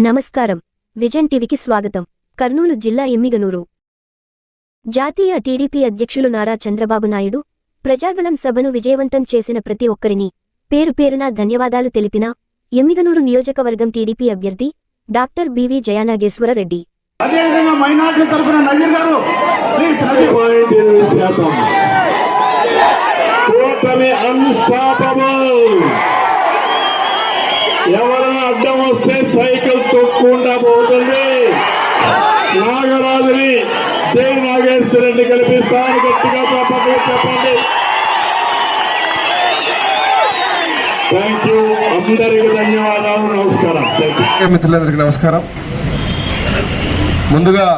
నమస్కారం. విజన్ టీవీకి స్వాగతం. కర్నూలు జిల్లా ఎమ్మిగనూరు. జాతీయ టీడీపీ అధ్యక్షులు నారా చంద్రబాబు నాయుడు ప్రజాగలం సభను విజయవంతం చేసిన ప్రతి ఒక్కరిని పేరు పేరున ధన్యవాదాలు తెలిపిన ఎమ్మిగనూరు నియోజకవర్గం టీడీపీ అభ్యర్థి డాక్టర్ బివి జయానాగేశ్వరరెడ్డి అదేవిధంగా మైనార్టీ తరఫున నజీర్ గారు ప్లీజ్ నజీర్. కూటమి అన్స్టాపబుల్ ఎవరైనా అడ్డం వస్తే సైకిల్ తొక్కుండా పోతుంది. నాగరాజుని జై నాగేశ్వర రెడ్డి కల్పిస్తాను గట్టిగా చెప్పండి చెప్పండి. థ్యాంక్ యూ అందరికీ ధన్యవాదాలు. నమస్కారం. మిత్రులందరికీ నమస్కారం. ముందుగా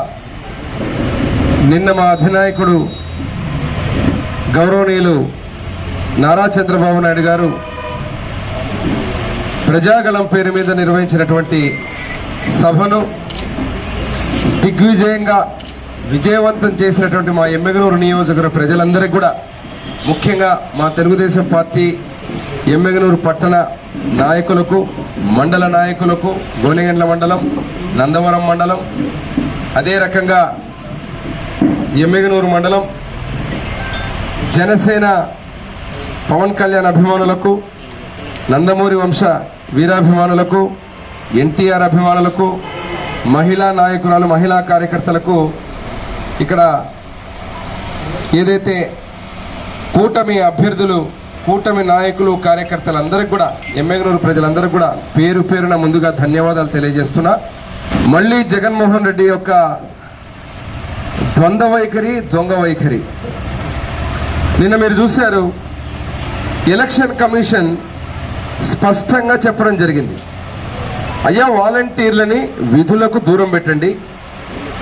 నిన్న మా అధినాయకుడు గౌరవనీయులు నారా చంద్రబాబు నాయుడు గారు ప్రజాగలం పేరు మీద నిర్వహించినటువంటి సభను దిగ్విజయంగా విజయవంతం చేసినటువంటి మా ఎమ్మెగనూరు నియోజకవర్గ ప్రజలందరికీ కూడా ముఖ్యంగా మా తెలుగుదేశం పార్టీ ఎమ్మెగనూరు పట్టణ నాయకులకు మండల నాయకులకు గోనెగండ్ల మండలం నందవరం మండలం అదే రకంగా ఎమ్మెగనూరు మండలం జనసేన పవన్ కళ్యాణ్ అభిమానులకు నందమూరి వంశ వీరాభిమానులకు ఎన్టీఆర్ అభిమానులకు మహిళా నాయకురాలు మహిళా కార్యకర్తలకు ఇక్కడ ఏదైతే కూటమి అభ్యర్థులు కూటమి నాయకులు కార్యకర్తలందరికీ కూడా ఎమ్మెగనూరు ప్రజలందరికీ కూడా పేరు పేరున ముందుగా ధన్యవాదాలు తెలియజేస్తున్నా. మళ్ళీ జగన్మోహన్ రెడ్డి యొక్క ద్వంద్వ వైఖరి దొంగ వైఖరి. నిన్న మీరు చూశారు ఎలక్షన్ కమిషన్ స్పష్టంగా చెప్పడం జరిగింది. అయ్యా వాలంటీర్లని విధులకు దూరం పెట్టండి.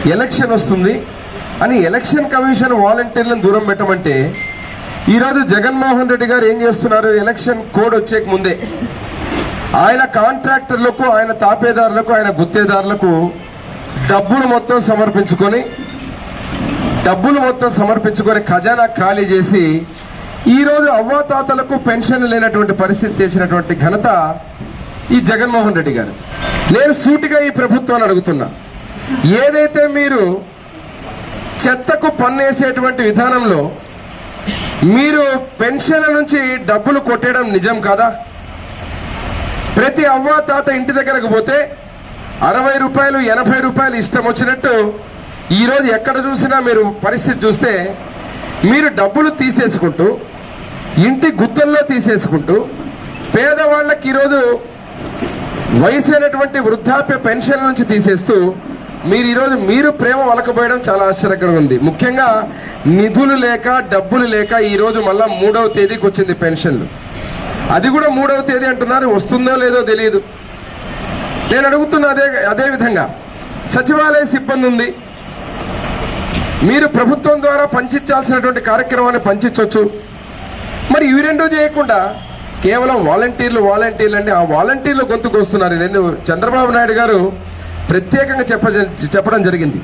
ఎలక్షన్ వస్తుంది. అని ఎలక్షన్ కమిషన్ వాలంటీర్లను దూరం పెట్టమంటే ఈరోజు జగన్మోహన్ రెడ్డి గారు ఏం చేస్తున్నారు? ఎలక్షన్ కోడ్ వచ్చే ముందే. ఆయన కాంట్రాక్టర్లకు ఆయన తాపేదారులకు ఆయన గుత్తేదారులకు డబ్బులు మొత్తం సమర్పించుకొని డబ్బులు మొత్తం సమర్పించుకొని ఖజానా ఖాళీ చేసి ఈరోజు అవ్వాతాతలకు పెన్షన్ లేనటువంటి పరిస్థితి తెచ్చినటువంటి ఘనత ఈ జగన్మోహన్ రెడ్డి గారు. నేను సూటిగా ఈ ప్రభుత్వాన్ని అడుగుతున్నా. ఏదైతే మీరు చెత్తకు పన్నేసేటువంటి విధానంలో మీరు పెన్షన్ల నుంచి డబ్బులు కొట్టేయడం నిజం కాదా? ప్రతి అవ్వ తాత ఇంటి దగ్గరకు పోతే అరవై రూపాయలు ఎనభై రూపాయలు ఇష్టం వచ్చినట్టు ఈరోజు ఎక్కడ చూసినా మీరు పరిస్థితి చూస్తే మీరు డబ్బులు తీసేసుకుంటూ ఇంటి గుత్తల్లో తీసేసుకుంటూ పేదవాళ్ళకి ఈరోజు వయసు అయినటువంటి వృద్ధాప్య పెన్షన్ నుంచి తీసేస్తూ మీరు ఈరోజు మీరు ప్రేమ వలకపోయడం చాలా ఆశ్చర్యకరంగా ఉంది. ముఖ్యంగా నిధులు లేక డబ్బులు లేక ఈరోజు మళ్ళీ మూడవ తేదీకి వచ్చింది పెన్షన్లు. అది కూడా మూడవ తేదీ అంటున్నారు వస్తుందో లేదో తెలియదు. నేను అడుగుతున్న అదే అదే విధంగా సచివాలయ సిబ్బంది ఉంది. మీరు ప్రభుత్వం ద్వారా పంచించాల్సినటువంటి కార్యక్రమాన్ని పంచవచ్చు మరి ఇవి రెండూ చేయకుండా కేవలం వాలంటీర్లు వాలంటీర్లు అంటే ఆ వాలంటీర్లు గొంతుకు వస్తున్నారు నేను చంద్రబాబు నాయుడు గారు ప్రత్యేకంగా చెప్ప చెప్పడం జరిగింది.